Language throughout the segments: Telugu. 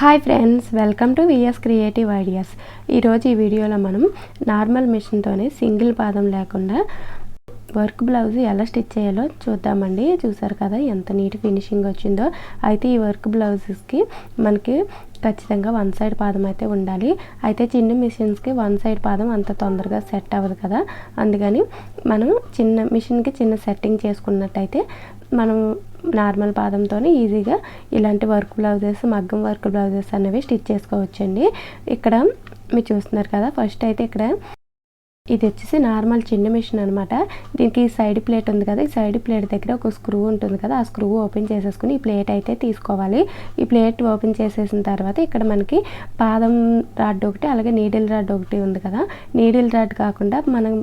Hi friends welcome to VS creative ideas ఈరోజు ఈ వీడియోలో మనం నార్మల్ మిషన్తోనే సింగిల్ పాదం లేకుండా వర్క్ బ్లౌజ్ ఎలా స్టిచ్ చేయాలో చూద్దామండి. చూసారు కదా ఎంత నీట్ ఫినిషింగ్ వచ్చిందో. అయితే ఈ వర్క్ బ్లౌజెస్కి మనకి ఖచ్చితంగా వన్ సైడ్ పాదం అయితే ఉండాలి. అయితే చిన్న మిషన్స్కి వన్ సైడ్ పాదం అంత తొందరగా సెట్ అవ్వదు కదా. అందుకని మనం చిన్న మిషన్కి చిన్న సెట్టింగ్ చేసుకున్నట్టయితే మనం నార్మల్ పాదంతో ఈజీగా ఇలాంటి వర్క్ బ్లౌజెస్ మగ్గం వర్క్ బ్లౌజెస్ అనేవి స్టిచ్ చేసుకోవచ్చండి. ఇక్కడ మీరు చూస్తున్నారు కదా ఫస్ట్ అయితే ఇక్కడ ఇది వచ్చేసి నార్మల్ చిన్న మిషన్ అనమాట దీనికి సైడ్ ప్లేట్ ఉంది కదా ఈ సైడ్ ప్లేట్ దగ్గర ఒక స్క్రూ ఉంటుంది కదా ఆ స్క్రూ ఓపెన్ చేసేసుకుని ఈ ప్లేట్ అయితే తీసుకోవాలి. ఈ ప్లేట్ ఓపెన్ చేసేసిన తర్వాత ఇక్కడ మనకి పాదం రాడ్ ఒకటి అలాగే నీడిల్ రాడ్ ఒకటి ఉంది కదా. నీడిల్ రాడ్ కాకుండా మనం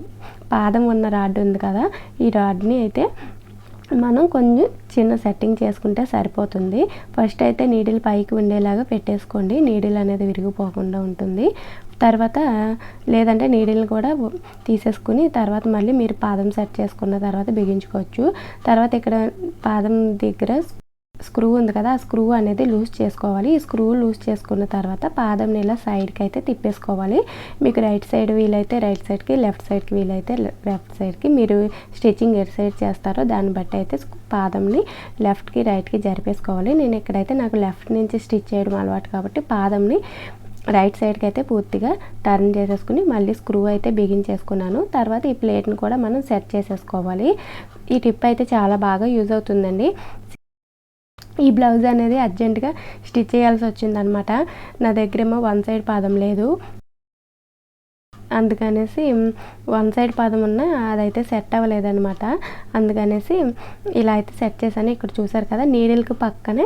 పాదం ఉన్న రాడ్ ఉంది కదా ఈ రాడ్ని అయితే మనం కొంచెం చిన్న సెట్టింగ్ చేసుకుంటే సరిపోతుంది. ఫస్ట్ అయితే నీడిల్ పైకి ఉండేలాగా పెట్టేసుకోండి. నీడిల్ అనేది విరిగిపోకుండా ఉంటుంది. తర్వాత లేదంటే నీడిల్ని కూడా తీసేసుకుని తర్వాత మళ్ళీ మీరు పాదం సెట్ చేసుకున్న తర్వాత బిగించుకోవచ్చు. తర్వాత ఇక్కడ పాదం దగ్గర స్క్రూ ఉంది కదా ఆ స్క్రూ అనేది లూజ్ చేసుకోవాలి. ఈ స్క్రూ లూజ్ చేసుకున్న తర్వాత పాదం ఇలా సైడ్కి అయితే తిప్పేసుకోవాలి. మీకు రైట్ సైడ్ వీలైతే రైట్ సైడ్కి లెఫ్ట్ సైడ్కి వీలైతే లెఫ్ట్ సైడ్కి మీరు స్టిచ్చింగ్ ఎటు సైడ్ చేస్తారో దాన్ని బట్టి అయితే పాదంని లెఫ్ట్కి రైట్కి జరిపేసుకోవాలి. నేను ఇక్కడైతే నాకు లెఫ్ట్ నుంచి స్టిచ్ చేయడం అలవాటు కాబట్టి పాదంని రైట్ సైడ్కి అయితే పూర్తిగా టర్న్ చేసేసుకుని మళ్ళీ స్క్రూ అయితే బిగించేసుకున్నాను తర్వాత ఈ ప్లేట్ని కూడా మనం సెట్ చేసేసుకోవాలి. ఈ టిప్ అయితే చాలా బాగా యూజ్ అవుతుందండి. ఈ బ్లౌజ్ అనేది అర్జెంటుగా స్టిచ్ చేయాల్సి వచ్చిందనమాట. నా దగ్గరేమో వన్ సైడ్ పాదం లేదు. అందుకనేసి వన్ సైడ్ పాదం ఉన్న అదైతే సెట్ అవ్వలేదనమాట. అందుకనేసి ఇలా అయితే సెట్ చేశాను. ఇక్కడ చూసారు కదా నీడిల్కి పక్కనే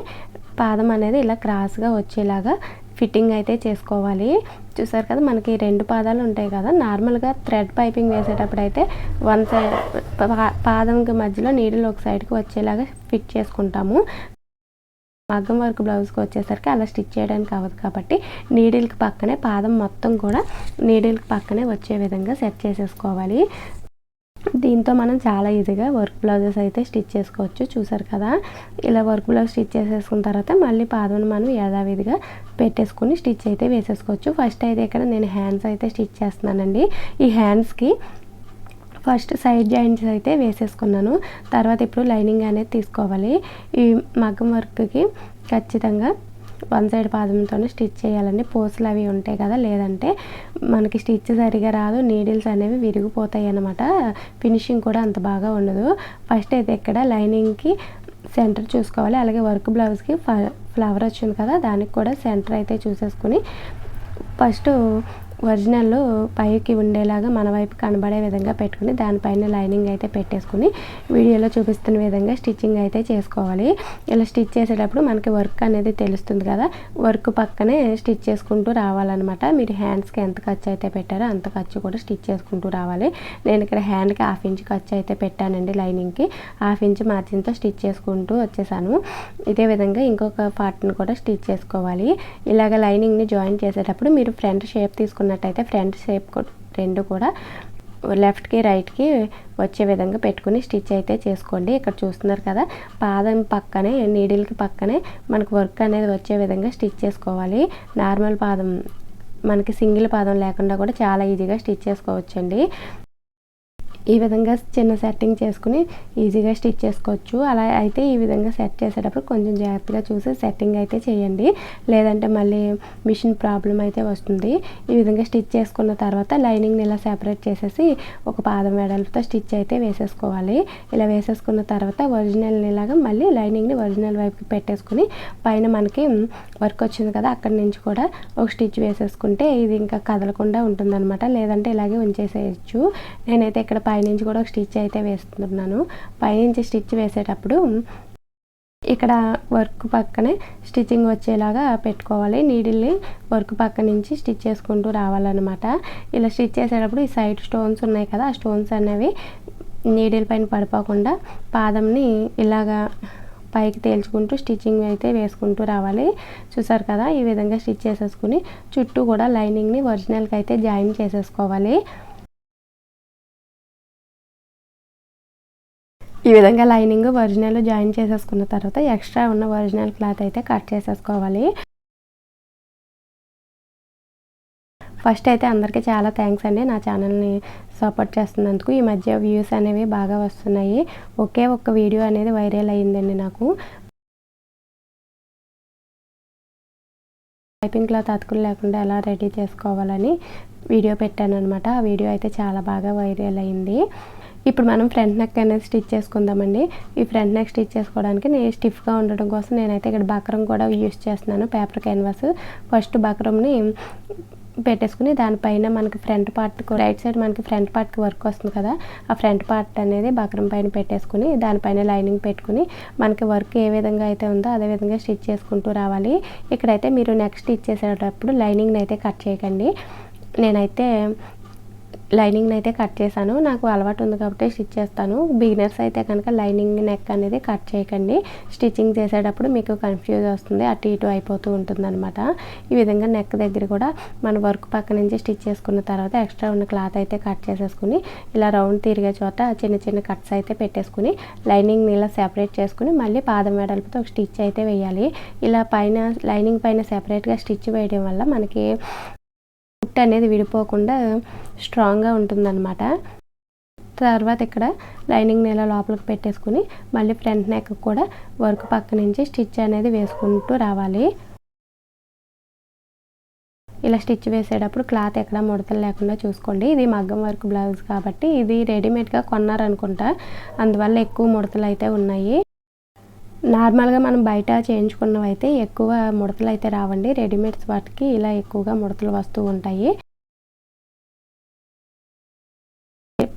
పాదం అనేది ఇలా క్రాస్గా వచ్చేలాగా ఫిట్టింగ్ అయితే చేసుకోవాలి. చూసారు కదా మనకి రెండు పాదాలు ఉంటాయి కదా నార్మల్గా థ్రెడ్ పైపింగ్ వేసేటప్పుడు అయితే వన్ సైడ్ పాదంకి మధ్యలో నీడిల్ ఒక సైడ్కి వచ్చేలాగా ఫిట్ చేసుకుంటాము. మగ్గం వర్క్ బ్లౌజ్కి వచ్చేసరికి అలా స్టిచ్ చేయడానికి అవ్వదు కాబట్టి నీడిల్కి పక్కనే పాదం మొత్తం కూడా నీడిల్కి పక్కనే వచ్చే విధంగా సెట్ చేసేసుకోవాలి. దీంతో మనం చాలా ఈజీగా వర్క్ బ్లౌజెస్ అయితే స్టిచ్ చేసుకోవచ్చు చూసారు కదా? ఇలా వర్క్ బ్లౌజ్ స్టిచ్ చేసేసుకున్న తర్వాత మళ్ళీ పాదం మనం యథావిధిగా పెట్టేసుకుని స్టిచ్ అయితే వేసేసుకోవచ్చు. ఫస్ట్ అయితే ఇక్కడ నేను హ్యాండ్స్ అయితే స్టిచ్ చేస్తున్నానండి. ఈ హ్యాండ్స్కి ఫస్ట్ సైడ్ జాయింట్స్ అయితే వేసేసుకున్నాను. తర్వాత ఇప్పుడు లైనింగ్ అనేది తీసుకోవాలి. ఈ మగ్గం వర్క్కి ఖచ్చితంగా వన్ సైడ్ పాదంతోనే స్టిచ్ చేయాలండి. పోసులు అవి ఉంటాయి కదా లేదంటే మనకి స్టిచ్ సరిగా రాదు. నీడిల్స్ అనేవి విరిగిపోతాయి అనమాట ఫినిషింగ్ కూడా అంత బాగా ఉండదు. ఫస్ట్ అయితే ఇక్కడ లైనింగ్కి సెంటర్ చూసుకోవాలి. అలాగే వర్క్ బ్లౌజ్కి ఫ్లవర్ వచ్చింది కదా దానికి కూడా సెంటర్ అయితే చూసేసుకుని ఫస్ట్ ఒరిజినల్ పైకి ఉండేలాగా మన వైపు కనబడే విధంగా పెట్టుకుని దానిపైన లైనింగ్ అయితే పెట్టేసుకుని వీడియోలో చూపిస్తున్న విధంగా స్టిచ్చింగ్ అయితే చేసుకోవాలి. ఇలా స్టిచ్ చేసేటప్పుడు మనకి వర్క్ అనేది తెలుస్తుంది కదా వర్క్ పక్కనే స్టిచ్ చేసుకుంటూ రావాలన్నమాట. మీరు హ్యాండ్స్కి ఎంత ఖర్చు అయితే పెట్టారో అంత ఖర్చు కూడా స్టిచ్ చేసుకుంటూ రావాలి. నేను ఇక్కడ హ్యాండ్కి హాఫ్ ఇంచ్ ఖర్చు అయితే పెట్టానండి లైనింగ్కి. హాఫ్ ఇంచ్ మార్జిన్తో స్టిచ్ చేసుకుంటూ వచ్చేసాను. ఇదే విధంగా ఇంకొక పార్ట్ని కూడా స్టిచ్ చేసుకోవాలి. ఇలాగ లైనింగ్ని జాయిన్ చేసేటప్పుడు మీరు ఫ్రంట్ షేప్ తీసుకున్న తీసుకున్నట్టయితే ఫ్రంట్ షేప్ రెండు కూడా లెఫ్ట్కి రైట్కి వచ్చే విధంగా పెట్టుకుని స్టిచ్ అయితే చేసుకోండి. ఇక్కడ చూస్తున్నారు కదా పాదం పక్కనే నీడిల్కి పక్కనే మనకు వర్క్ అనేది వచ్చే విధంగా స్టిచ్ చేసుకోవాలి. నార్మల్ పాదం మనకి సింగిల్ పాదం లేకుండా కూడా చాలా ఈజీగా స్టిచ్ చేసుకోవచ్చండి. ఈ విధంగా చిన్న సెట్టింగ్ చేసుకుని ఈజీగా స్టిచ్ చేసుకోవచ్చు. అలా అయితే ఈ విధంగా సెట్ చేసేటప్పుడు కొంచెం జాగ్రత్తగా చూసి సెట్టింగ్ అయితే చేయండి. లేదంటే మళ్ళీ మిషన్ ప్రాబ్లం అయితే వస్తుంది. ఈ విధంగా స్టిచ్ చేసుకున్న తర్వాత లైనింగ్ని ఇలా సెపరేట్ చేసేసి ఒక పాదం వెడల్పుతో స్టిచ్ అయితే వేసేసుకోవాలి. ఇలా వేసేసుకున్న తర్వాత ఒరిజినల్ ఇలాగా మళ్ళీ లైనింగ్ని ఒరిజినల్ వైపుకి పెట్టేసుకుని పైన మనకి వర్క్ వచ్చింది కదా అక్కడి నుంచి కూడా ఒక స్టిచ్ వేసేసుకుంటే ఇది ఇంకా కదలకుండా ఉంటుందన్నమాట. లేదంటే ఇలాగే ఉంచేసేయచ్చు. నేనైతే ఇక్కడ పైనుంచి కూడా ఒక స్టిచ్ అయితే వేస్తున్నాను. పైనుంచి స్టిచ్ వేసేటప్పుడు ఇక్కడ వర్క్ పక్కనే స్టిచ్చింగ్ వచ్చేలాగా పెట్టుకోవాలి. నీడిల్ని వర్క్ పక్క నుంచి స్టిచ్ చేసుకుంటూ రావాలన్నమాట. ఇలా స్టిచ్ చేసేటప్పుడు ఈ సైడ్ స్టోన్స్ ఉన్నాయి కదా ఆ స్టోన్స్ అనేవి నీడిల్ పైన పడిపోకుండా పాదంని ఇలాగా పైకి తేల్చుకుంటూ స్టిచ్చింగ్ అయితే వేసుకుంటూ రావాలి. చూసారు కదా ఈ విధంగా స్టిచ్ చేసేసుకుని చుట్టూ కూడా లైనింగ్ని ఒరిజినల్కి అయితే జాయిన్ చేసేసుకోవాలి. ఈ విధంగా లైనింగ్ ఒరిజినల్ జాయిన్ చేసేసుకున్న తర్వాత ఎక్స్ట్రా ఉన్న ఒరిజినల్ క్లాత్ అయితే కట్ చేసేసుకోవాలి. ఫస్ట్ అయితే అందరికీ చాలా థ్యాంక్స్ అండి. నా ఛానల్ని సపోర్ట్ చేస్తున్నందుకు ఈ మధ్య వ్యూస్ అనేవి బాగా వస్తున్నాయి. ఒకే ఒక్క వీడియో అనేది వైరల్ అయ్యిందండి నాకు. పైపింగ్ క్లాత్ అతుకులు లేకుండా ఎలా రెడీ చేసుకోవాలని వీడియో పెట్టాను అనమాట ఆ వీడియో అయితే చాలా బాగా వైరల్ అయింది ఇప్పుడు మనం ఫ్రంట్ నెక్ అనేది స్టిచ్ చేసుకుందామండి. ఈ ఫ్రంట్ నెక్ స్టిచ్ చేసుకోవడానికి నేను స్టిఫ్గా ఉండడం కోసం నేనైతే ఇక్కడ బక్రం కూడా యూస్ చేస్తున్నాను పేపర్ క్యాన్వాస్ ఫస్ట్ బక్రంని పెట్టేసుకుని దానిపైన మనకి ఫ్రంట్ పార్ట్కి రైట్ సైడ్ మనకి ఫ్రంట్ పార్ట్కి వర్క్ వస్తుంది కదా. ఆ ఫ్రంట్ పార్ట్ అనేది బక్రం పైన పెట్టేసుకుని దానిపైన లైనింగ్ పెట్టుకుని మనకి వర్క్ ఏ విధంగా అయితే ఉందో అదే విధంగా స్టిచ్ చేసుకుంటూ రావాలి. ఇక్కడైతే మీరు నెక్స్ట్ స్టిచ్ చేసేటప్పుడు లైనింగ్ని అయితే కట్ చేయకండి. నేనైతే లైనింగ్ని అయితే కట్ చేశాను. నాకు అలవాటు ఉంది కాబట్టి స్టిచ్ చేస్తాను. బిగినర్స్ అయితే కనుక లైనింగ్ నెక్ అనేది కట్ చేయకండి. స్టిచ్చింగ్ చేసేటప్పుడు మీకు కన్ఫ్యూజ్ వస్తుంది. అటు ఇటు అయిపోతూ ఉంటుంది అనమాట ఈ విధంగా నెక్ దగ్గర కూడా మన వర్క్ పక్క నుంచి స్టిచ్ చేసుకున్న తర్వాత ఎక్స్ట్రా ఉన్న క్లాత్ అయితే కట్ చేసేసుకుని ఇలా రౌండ్ తిరిగే చోట చిన్న చిన్న కట్స్ అయితే పెట్టేసుకుని లైనింగ్ని ఇలా సెపరేట్ చేసుకుని మళ్ళీ పాదం వెడల్పుతో ఒక స్టిచ్ అయితే వేయాలి. ఇలా పైన లైనింగ్ పైన సెపరేట్గా స్టిచ్ వేయడం వల్ల మనకి కుట్ అనేది విడిపోకుండా స్ట్రాంగ్గా ఉంటుందన్నమాట. తర్వాత ఇక్కడ లైనింగ్ నెల లోపలికి పెట్టేసుకుని మళ్ళీ ఫ్రంట్ నెక్ కూడా వర్క్ పక్క నుంచి స్టిచ్ అనేది వేసుకుంటూ రావాలి. ఇలా స్టిచ్ వేసేటప్పుడు క్లాత్ ఎక్కడ ముడతలు లేకుండా చూసుకోండి. ఇది మగ్గం వర్క్ బ్లౌజ్ కాబట్టి ఇది రెడీమేడ్గా కొన్నారనుకుంటా. అందువల్ల ఎక్కువ ముడతలు అయితే ఉన్నాయి. నార్మల్గా మనం బయట చేయించుకున్నవి అయితే ఎక్కువ ముడతలు అయితే రావండి. రెడీమేడ్స్ వాటికి ఇలా ఎక్కువగా ముడతలు వస్తూ ఉంటాయి.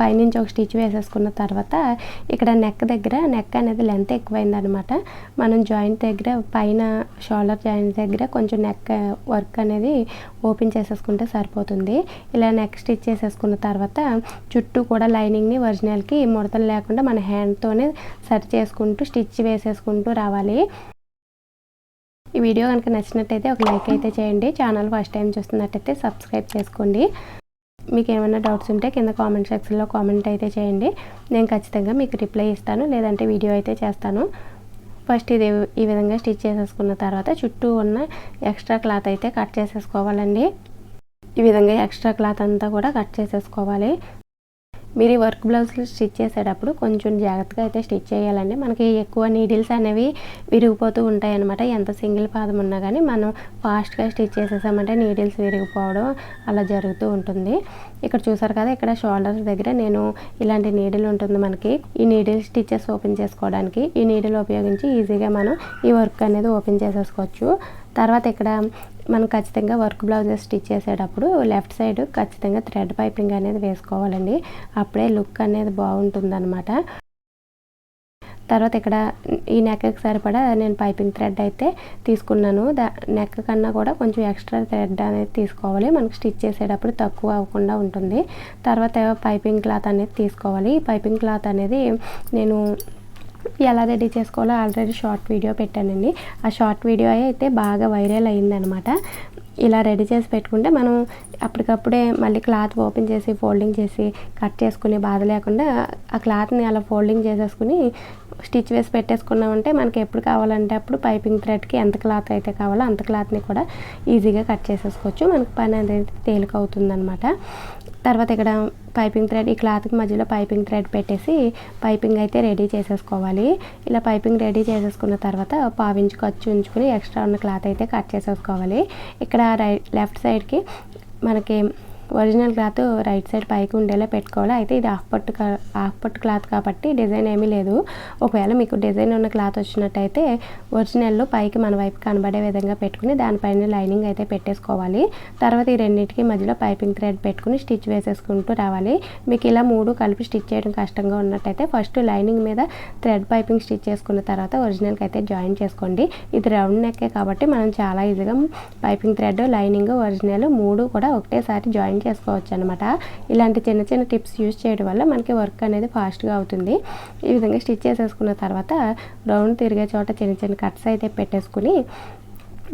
పైనుంచి ఒక స్టిచ్ వేసేసుకున్న తర్వాత ఇక్కడ నెక్ దగ్గర నెక్ అనేది లెంత్ ఎక్కువైందనమాట. మనం జాయింట్ దగ్గర పైన షోల్డర్ జాయింట్ దగ్గర కొంచెం నెక్ వర్క్ అనేది ఓపెన్ చేసేసుకుంటే సరిపోతుంది. ఇలా నెక్ స్టిచ్ చేసేసుకున్న తర్వాత చుట్టూ కూడా లైనింగ్ని ఒరిజినల్కి ముడతలు లేకుండా మన హ్యాండ్తోనే సరి చేసుకుంటూ స్టిచ్ వేసేసుకుంటూ రావాలి. ఈ వీడియో కనుక నచ్చినట్టయితే ఒక లైక్ అయితే చేయండి. ఛానల్ ఫస్ట్ టైం చూస్తున్నట్టయితే సబ్స్క్రైబ్ చేసుకోండి. మీకు ఏమైనా డౌట్స్ ఉంటే కింద కామెంట్ సెక్షన్లో కామెంట్ అయితే చేయండి. నేను ఖచ్చితంగా మీకు రిప్లై ఇస్తాను లేదంటే వీడియో అయితే చేస్తాను. ఫస్ట్ ఇది ఈ విధంగా స్టిచ్ చేసేసుకున్న తర్వాత చుట్టూ ఉన్న ఎక్స్ట్రా క్లాత్ అయితే కట్ చేసేసుకోవాలండి. ఈ విధంగా ఎక్స్ట్రా క్లాత్ అంతా కూడా కట్ చేసేసుకోవాలి. మీరు ఈ వర్క్ బ్లౌజ్లు స్టిచ్ చేసేటప్పుడు కొంచెం జాగ్రత్తగా అయితే స్టిచ్ చేయాలండి. మనకి ఎక్కువ నీడిల్స్ అనేవి విరిగిపోతూ ఉంటాయి అనమాట ఎంత సింగిల్ పాదం ఉన్నా కానీ మనం ఫాస్ట్గా స్టిచ్ చేసేసామంటే నీడిల్స్ విరిగిపోవడం అలా జరుగుతూ ఉంటుంది. ఇక్కడ చూసారు కదా ఇక్కడ షోల్డర్స్ దగ్గర నేను ఇలాంటి నీడిల్ ఉంటుంది మనకి. ఈ నీడిల్ స్టిచ్చెస్ ఓపెన్ చేసుకోవడానికి ఈ నీడిల్ ఉపయోగించి ఈజీగా మనం ఈ వర్క్ అనేది ఓపెన్ చేసేసుకోవచ్చు. తర్వాత ఇక్కడ మనం ఖచ్చితంగా వర్క్ బ్లౌజెస్ స్టిచ్ చేసేటప్పుడు లెఫ్ట్ సైడ్ ఖచ్చితంగా థ్రెడ్ పైపింగ్ అనేది వేసుకోవాలండి. అప్పుడే లుక్ అనేది బాగుంటుందన్నమాట. తర్వాత ఇక్కడ ఈ నెక్కి సరిపడా నేను పైపింగ్ థ్రెడ్ అయితే తీసుకున్నాను. దా నెక్ కన్నా కూడా కొంచెం ఎక్స్ట్రా థ్రెడ్ అనేది తీసుకోవాలి. మనకు స్టిచ్ చేసేటప్పుడు తక్కువ అవ్వకుండా ఉంటుంది. తర్వాత పైపింగ్ క్లాత్ అనేది తీసుకోవాలి. ఈ పైపింగ్ క్లాత్ అనేది నేను ఎలా రెడీ చేసుకోవాలో ఆల్రెడీ షార్ట్ వీడియో పెట్టానండి. ఆ షార్ట్ వీడియో అయితే బాగా వైరల్ అయిందనమాట ఇలా రెడీ చేసి పెట్టుకుంటే మనం అప్పటికప్పుడే మళ్ళీ క్లాత్ ఓపెన్ చేసి ఫోల్డింగ్ చేసి కట్ చేసుకునే బాధ లేకుండా ఆ క్లాత్ని అలా ఫోల్డింగ్ చేసేసుకుని స్టిచ్ వేసి పెట్టేసుకున్నామంటే మనకి ఎప్పుడు కావాలంటే అప్పుడు పైపింగ్ థ్రెడ్కి ఎంత క్లాత్ అయితే కావాలో అంత క్లాత్ని కూడా ఈజీగా కట్ చేసేసుకోవచ్చు. మనకి పని అనేది తేలిక అవుతుందనమాట తర్వాత ఇక్కడ పైపింగ్ థ్రెడ్ ఈ క్లాత్కి మధ్యలో పైపింగ్ థ్రెడ్ పెట్టేసి పైపింగ్ అయితే రెడీ చేసేసుకోవాలి. ఇలా పైపింగ్ రెడీ చేసేసుకున్న తర్వాత పావించి ఖర్చు ఉంచుకుని ఎక్స్ట్రా ఉన్న క్లాత్ అయితే కట్ చేసేసుకోవాలి. ఇక్కడ రైట్ లెఫ్ట్ సైడ్కి మనకి ఒరిజినల్ క్లాత్ రైట్ సైడ్ పైకి ఉండేలా పెట్టుకోవాలి. అయితే ఇది హాఫ్ పట్టు హాఫ్ పట్టు క్లాత్ కాబట్టి డిజైన్ ఏమీ లేదు. ఒకవేళ మీకు డిజైన్ ఉన్న క్లాత్ వచ్చినట్టయితే ఒరిజినల్లో పైకి మన వైపు కనబడే విధంగా పెట్టుకుని దానిపైన లైనింగ్ అయితే పెట్టేసుకోవాలి. తర్వాత ఈ రెండింటికి మధ్యలో పైపింగ్ థ్రెడ్ పెట్టుకుని స్టిచ్ వేసేసుకుంటూ రావాలి. మీకు ఇలా మూడు కలిపి స్టిచ్ చేయడం కష్టంగా ఉన్నట్టయితే ఫస్ట్ లైనింగ్ మీద థ్రెడ్ పైపింగ్ స్టిచ్ చేసుకున్న తర్వాత ఒరిజినల్కి అయితే జాయిన్ చేసుకోండి. ఇది రౌండ్ నెక్కే కాబట్టి మనం చాలా ఈజీగా పైపింగ్ థ్రెడ్ లైనింగ్ ఒరిజినల్ మూడు కూడా ఒకటేసారి జాయిన్ చేసుకోవచ్చు అనమాట ఇలాంటి చిన్న చిన్న టిప్స్ యూజ్ చేయడం వల్ల మనకి వర్క్ అనేది ఫాస్ట్గా అవుతుంది. ఈ విధంగా స్టిచ్ చేసేసుకున్న తర్వాత రౌండ్ తిరిగే చోట చిన్న చిన్న కట్స్ అయితే పెట్టేసుకుని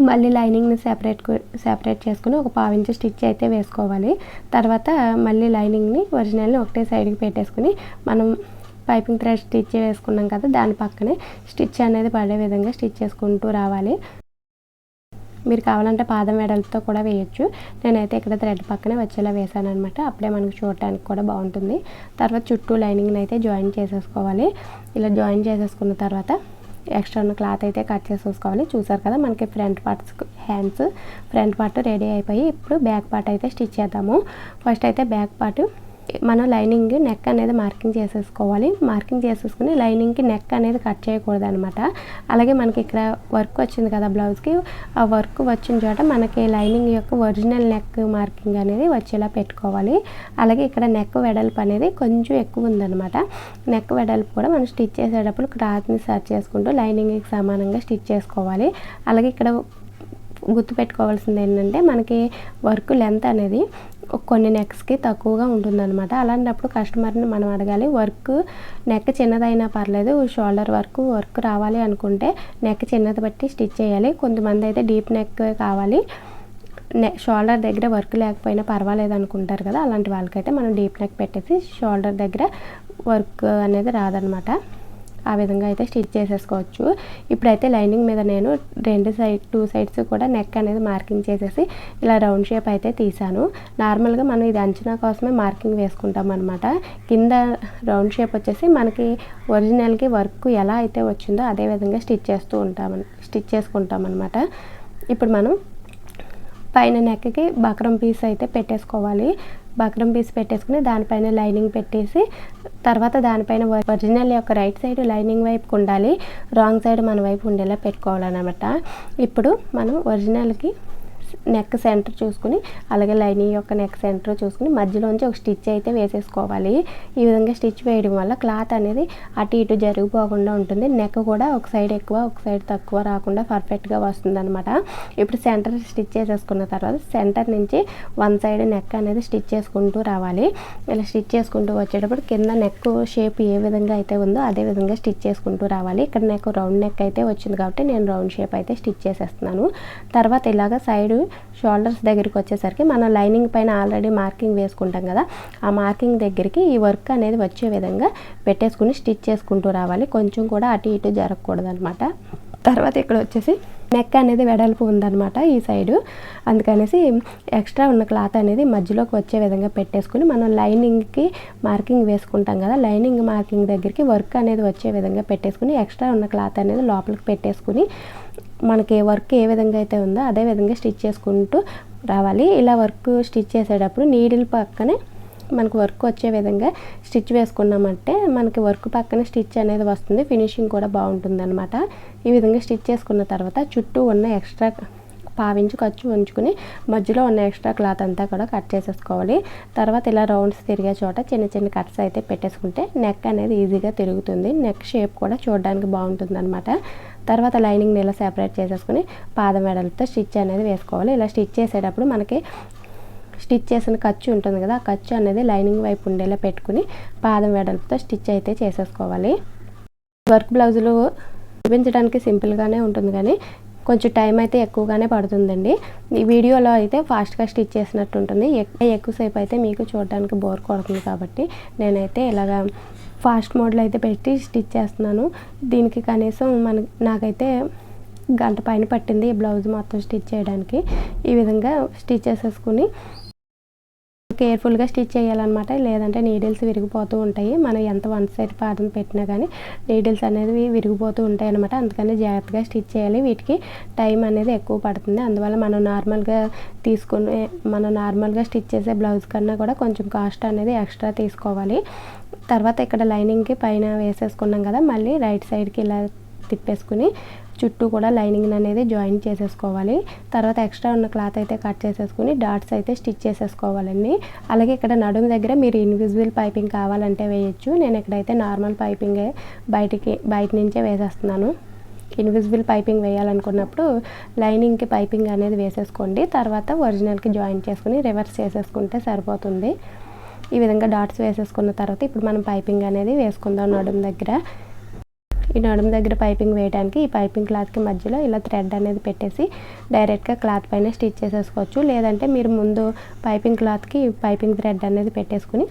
మళ్ళీ లైనింగ్ని సెపరేట్ సెపరేట్ చేసుకుని ఒక పావించి స్టిచ్ అయితే వేసుకోవాలి. తర్వాత మళ్ళీ లైనింగ్ని ఒరిజినల్ని ఒకటే సైడ్కి పెట్టేసుకుని మనం పైపింగ్ థ్రెడ్ స్టిచ్ వేసుకున్నాం కదా దాని పక్కనే స్టిచ్ అనేది పడే విధంగా స్టిచ్ చేసుకుంటూ రావాలి. మీరు కావాలంటే పాదం వెడల్పుతో కూడా వేయొచ్చు. నేనైతే ఇక్కడ థ్రెడ్ పక్కనే వచ్చేలా వేసాను అనమాట అప్పుడే మనకు చూడటానికి కూడా బాగుంటుంది. తర్వాత చుట్టూ లైనింగ్ని అయితే జాయిన్ చేసేసుకోవాలి. ఇలా జాయిన్ చేసేసుకున్న తర్వాత ఎక్స్ట్రా ఉన్న క్లాత్ అయితే కట్ చేసేసుకోవాలి. చూసారు కదా మనకి front parts hands front part ready అయిపోయి ఇప్పుడు బ్యాక్ పార్ట్ అయితే స్టిచ్ చేద్దాము. ఫస్ట్ అయితే బ్యాక్ పార్ట్ మనం లైనింగ్ నెక్ అనేది మార్కింగ్ చేసేసుకోవాలి. మార్కింగ్ చేసేసుకుని లైనింగ్కి నెక్ అనేది కట్ చేయకూడదు అనమాట అలాగే మనకి ఇక్కడ వర్క్ వచ్చింది కదా బ్లౌజ్కి ఆ వర్క్ వచ్చిన చోట మనకి లైనింగ్ యొక్క ఒరిజినల్ నెక్ మార్కింగ్ అనేది వచ్చేలా పెట్టుకోవాలి. అలాగే ఇక్కడ నెక్ వెడల్పు అనేది కొంచెం ఎక్కువ ఉందన్నమాట. నెక్ వెడల్పు కూడా మనం స్టిచ్ చేసేటప్పుడు క్లాత్ని సర్చ్ చేసుకుంటూ లైనింగ్కి సమానంగా స్టిచ్ చేసుకోవాలి. అలాగే ఇక్కడ గుర్తుపెట్టుకోవాల్సింది ఏంటంటే మనకి వర్క్ లెంత్ అనేది కొన్ని నెక్స్కి తక్కువగా ఉంటుందన్నమాట. అలాంటప్పుడు కస్టమర్ని మనం అడగాలి వర్క్ నెక్ చిన్నదైనా పర్లేదు షోల్డర్ వర్క్ వర్క్ రావాలి అనుకుంటే నెక్ చిన్నది బట్టి స్టిచ్ చేయాలి. కొంతమంది అయితే డీప్ నెక్ కావాలి నెక్ షోల్డర్ దగ్గర వర్క్ లేకపోయినా పర్వాలేదు అనుకుంటారు కదా అలాంటి వాళ్ళకైతే మనం డీప్ నెక్ పెట్టేసి షోల్డర్ దగ్గర వర్క్ అనేది రాదనమాట ఆ విధంగా అయితే స్టిచ్ చేసేసుకోవచ్చు. ఇప్పుడైతే లైనింగ్ మీద నేను రెండు సైడ్ టూ సైడ్స్ కూడా నెక్ అనేది మార్కింగ్ చేసేసి ఇలా రౌండ్ షేప్ అయితే తీసాను నార్మల్గా మనం ఇది అంచనా కోసమే మార్కింగ్ వేసుకుంటాం అనమాట కింద రౌండ్ షేప్ వచ్చేసి మనకి ఒరిజినల్కి వర్క్ ఎలా అయితే వచ్చిందో అదే విధంగా స్టిచ్ చేస్తూ ఉంటాం స్టిచ్ చేసుకుంటాం అనమాట ఇప్పుడు మనం పైన నెక్కి బక్రం పీస్ అయితే పెట్టేసుకోవాలి. బక్రం పీస్ పెట్టేసుకుని దానిపైన లైనింగ్ పెట్టేసి తర్వాత దానిపైన ఒరిజినల్ యొక్క రైట్ సైడ్ లైనింగ్ వైపుకి ఉండాలి. రాంగ్ సైడ్ మన వైపు ఉండేలా పెట్టుకోవాలన్నమాట. ఇప్పుడు మనం ఒరిజినల్కి నెక్ సెంటర్ చూసుకుని అలాగే లైనింగ్ యొక్క నెక్ సెంటర్ చూసుకుని మధ్యలోంచి ఒక స్టిచ్ అయితే వేసేసుకోవాలి. ఈ విధంగా స్టిచ్ వేయడం వల్ల క్లాత్ అనేది అటు ఇటు జరిగిపోకుండా ఉంటుంది. నెక్ కూడా ఒక సైడ్ ఎక్కువ ఒక సైడ్ తక్కువ రాకుండా పర్ఫెక్ట్గా వస్తుంది అనమాట ఇప్పుడు సెంటర్ స్టిచ్ చేసేసుకున్న తర్వాత సెంటర్ నుంచి వన్ సైడ్ నెక్ అనేది స్టిచ్ చేసుకుంటూ రావాలి. ఇలా స్టిచ్ చేసుకుంటూ వచ్చేటప్పుడు కింద నెక్ షేప్ ఏ విధంగా అయితే ఉందో అదే విధంగా స్టిచ్ చేసుకుంటూ రావాలి. ఇక్కడ నెక్ రౌండ్ నెక్ అయితే వచ్చింది కాబట్టి నేను రౌండ్ షేప్ అయితే స్టిచ్ చేసేస్తున్నాను. తర్వాత ఇలాగ సైడ్ షోల్డర్స్ దగ్గరికి వచ్చేసరికి మనం లైనింగ్ పైన ఆల్రెడీ మార్కింగ్ వేసుకుంటాం కదా ఆ మార్కింగ్ దగ్గరికి ఈ వర్క్ అనేది వచ్చే విధంగా పెట్టేసుకుని స్టిచ్ చేసుకుంటూ రావాలి. కొంచెం కూడా అటు ఇటు జరగకూడదు అనమాట తర్వాత ఇక్కడ వచ్చేసి నెక్ అనేది వెడల్పు ఉందనమాట ఈ సైడు అందుకనేసి ఎక్స్ట్రా ఉన్న క్లాత్ అనేది మధ్యలోకి వచ్చే విధంగా పెట్టేసుకుని మనం లైనింగ్కి మార్కింగ్ వేసుకుంటాం కదా లైనింగ్ మార్కింగ్ దగ్గరికి వర్క్ అనేది వచ్చే విధంగా పెట్టేసుకుని ఎక్స్ట్రా ఉన్న క్లాత్ అనేది లోపలికి పెట్టేసుకుని మనకి వర్క్ ఏ విధంగా అయితే ఉందో అదే విధంగా స్టిచ్ చేసుకుంటూ రావాలి. ఇలా వర్క్ స్టిచ్ చేసేటప్పుడు నీడిల్ పక్కనే మనకు వర్క్ వచ్చే విధంగా స్టిచ్ వేసుకున్నామంటే మనకి వర్క్ పక్కన స్టిచ్ అనేది వస్తుంది. ఫినిషింగ్ కూడా బాగుంటుంది అనమాట ఈ విధంగా స్టిచ్ చేసుకున్న తర్వాత చుట్టూ ఉన్న ఎక్స్ట్రా పావించి ఖర్చు ఉంచుకుని మధ్యలో ఉన్న ఎక్స్ట్రా క్లాత్ అంతా కూడా కట్ చేసేసుకోవాలి. తర్వాత ఇలా రౌండ్స్ తిరిగే చోట చిన్న చిన్న కట్స్ అయితే పెట్టేసుకుంటే నెక్ అనేది ఈజీగా తిరుగుతుంది. నెక్ షేప్ కూడా చూడడానికి బాగుంటుంది అనమాట తర్వాత లైనింగ్ని ఇలా సెపరేట్ చేసేసుకుని పాదం వెడలతో స్టిచ్ అనేది వేసుకోవాలి. ఇలా స్టిచ్ చేసేటప్పుడు మనకి స్టిచ్ చేసిన ఖర్చు ఉంటుంది కదా ఆ ఖర్చు అనేది లైనింగ్ వైపు ఉండేలా పెట్టుకుని పాదం వెడల్పుతో స్టిచ్ అయితే చేసేసుకోవాలి. వర్క్ బ్లౌజులు చూపించడానికి సింపుల్గానే ఉంటుంది కానీ కొంచెం టైం అయితే ఎక్కువగానే పడుతుందండి. ఈ వీడియోలో అయితే ఫాస్ట్గా స్టిచ్ చేసినట్టు ఉంటుంది. ఎక్కువ ఎక్కువసేపు అయితే మీకు చూడడానికి బోర్ కొడుతుంది కాబట్టి నేనైతే ఇలాగా ఫాస్ట్ మోడ్లో అయితే పెట్టి స్టిచ్ చేస్తున్నాను. దీనికి కనీసం మన నాకైతే గంట పైన పట్టింది ఈ బ్లౌజ్ మొత్తం స్టిచ్ చేయడానికి. ఈ విధంగా స్టిచ్ చేసేసుకుని కేర్ఫుల్గా స్టిచ్ చేయాలన్నమాట. లేదంటే నీడిల్స్ విరిగిపోతూ ఉంటాయి. మనం ఎంత వన్ సైడ్ పాదం పెట్టినా కానీ నీడిల్స్ అనేది విరిగిపోతూ ఉంటాయి అనమాట అందుకని జాగ్రత్తగా స్టిచ్ చేయాలి. వీటికి టైం అనేది ఎక్కువ పడుతుంది. అందువల్ల మనం నార్మల్గా తీసుకుని మనం నార్మల్గా స్టిచ్ చేసే బ్లౌజ్ కన్నా కూడా కొంచెం కాస్ట్ అనేది ఎక్స్ట్రా తీసుకోవాలి. తర్వాత ఇక్కడ లైనింగ్కి పైన వేసేసుకున్నాం కదా మళ్ళీ రైట్ సైడ్కి ఇలా తిప్పేసుకుని చుట్టూ కూడా లైనింగ్ అనేది జాయిన్ చేసేసుకోవాలి. తర్వాత ఎక్స్ట్రా ఉన్న క్లాత్ అయితే కట్ చేసేసుకుని డాట్స్ అయితే స్టిచ్ చేసేసుకోవాలండి అలాగే ఇక్కడ నడుము దగ్గర మీరు ఇన్విజిబుల్ పైపింగ్ కావాలంటే వేయచ్చు. నేను ఇక్కడైతే నార్మల్ పైపింగే బయటికి బయట నుంచే వేసేస్తున్నాను. ఇన్విజిబుల్ పైపింగ్ వేయాలనుకున్నప్పుడు లైనింగ్కి పైపింగ్ అనేది వేసేసుకోండి. తర్వాత ఒరిజినల్కి జాయిన్ చేసుకుని రివర్స్ చేసేసుకుంటే సరిపోతుంది. ఈ విధంగా డాట్స్ వేసేసుకున్న తర్వాత ఇప్పుడు మనం పైపింగ్ అనేది వేసుకుందాం నడుము దగ్గర. ఈ నడుము దగ్గర పైపింగ్ వేయడానికి ఈ పైపింగ్ క్లాత్కి మధ్యలో ఇలా థ్రెడ్ అనేది పెట్టేసి డైరెక్ట్గా క్లాత్ పైన స్టిచ్ చేసేసుకోవచ్చు. లేదంటే మీరు ముందు పైపింగ్ క్లాత్కి పైపింగ్ థ్రెడ్ అనేది పెట్టేసుకుని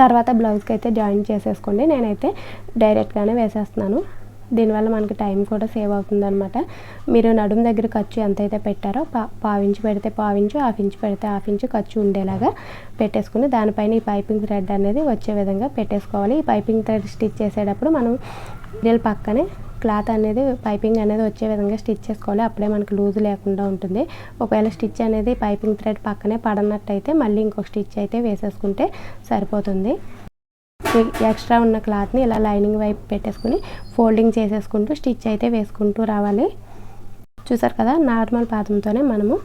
తర్వాత బ్లౌజ్కి అయితే జాయిన్ చేసేసుకోండి. నేనైతే డైరెక్ట్గానే వేసేస్తున్నాను. దీనివల్ల మనకి టైం కూడా సేవ్ అవుతుంది అనమాట మీరు నడుము దగ్గర ఖర్చు ఎంతైతే పెట్టారో పా పావించి పెడితే పావించు హాఫ్ ఇంచు పెడితే హాఫ్ ఇంచు ఖర్చు ఉండేలాగా పెట్టేసుకుని దానిపైన ఈ పైపింగ్ థ్రెడ్ అనేది వచ్చే విధంగా పెట్టేసుకోవాలి. ఈ పైపింగ్ థ్రెడ్ స్టిచ్ చేసేటప్పుడు మనం మెటీరియల్ పక్కనే క్లాత్ అనేది పైపింగ్ అనేది వచ్చే విధంగా స్టిచ్ చేసుకోవాలి. అప్పుడే మనకి లూజ్ లేకుండా ఉంటుంది. ఒకవేళ స్టిచ్ అనేది పైపింగ్ థ్రెడ్ పక్కనే పడనట్టయితే మళ్ళీ ఇంకొక స్టిచ్ అయితే వేసేసుకుంటే సరిపోతుంది. ఎక్స్ట్రా ఉన్న క్లాత్ని ఇలా లైనింగ్ వైపు పెట్టేసుకుని ఫోల్డింగ్ చేసేసుకుంటూ స్టిచ్ అయితే వేసుకుంటూ రావాలి. చూసారు కదా నార్మల్ పాదంతోనే మనము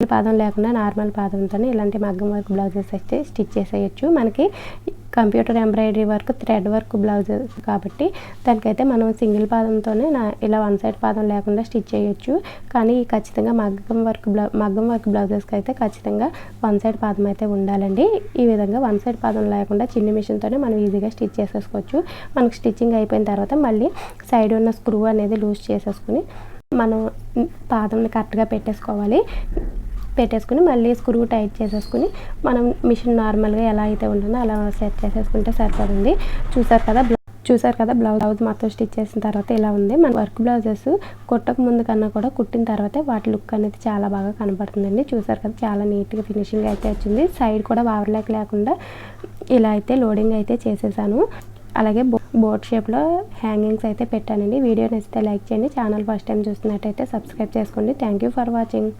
పాదం లేకుండా నార్మల్ పాదంతోనే ఇలాంటి మగ్గం వర్క్ బ్లౌజెస్ అయితే స్టిచ్ చేసేయచ్చు. మనకి computer embroidery work thread work blouses కాబట్టి దానికైతే మనం సింగిల్ పాదంతోనే నా ఇలా వన్ సైడ్ పాదం లేకుండా స్టిచ్ చేయొచ్చు. కానీ ఖచ్చితంగా మగ్గం వర్క్ బ్లౌ మగ్గం వర్క్ బ్లౌజెస్కి అయితే ఖచ్చితంగా వన్ సైడ్ పాదం అయితే ఉండాలండి. ఈ విధంగా వన్ సైడ్ పాదం లేకుండా చిన్న మిషన్తోనే మనం ఈజీగా స్టిచ్ చేసేసుకోవచ్చు. మనకు స్టిచ్చింగ్ అయిపోయిన తర్వాత మళ్ళీ సైడ్ ఉన్న స్క్రూ అనేది లూజ్ చేసేసుకుని మనం పాదంని కరెక్ట్గా పెట్టేసుకోవాలి. పెట్టేసుకుని మళ్ళీ స్క్రూ టైట్ చేసేసుకుని మనం మిషన్ నార్మల్గా ఎలా అయితే ఉంటుందో అలా సెట్ చేసేసుకుంటే సరిపడుతుంది చూసారు కదా చూసారు కదా బ్లౌజ్ బ్లౌజ్ మొత్తం స్టిచ్ చేసిన తర్వాత ఇలా ఉంది. మన వర్క్ బ్లౌజెస్ కుట్టక ముందు కన్నా కూడా కుట్టిన తర్వాతే వాటి లుక్ అనేది చాలా బాగా కనపడుతుందండి చూసారు కదా చాలా నీట్గా ఫినిషింగ్ అయితే వచ్చింది. సైడ్ కూడా వావర్లేక లేకుండా ఇలా అయితే లోడింగ్ అయితే చేసేసాను. అలాగే బో బోట్ షేప్లో హ్యాంగింగ్స్ అయితే పెట్టానండి. వీడియో నచ్చితే లైక్ చేయండి. ఛానల్ ఫస్ట్ టైం చూస్తున్నట్టయితే సబ్స్క్రైబ్ చేసుకోండి. Thank you for watching.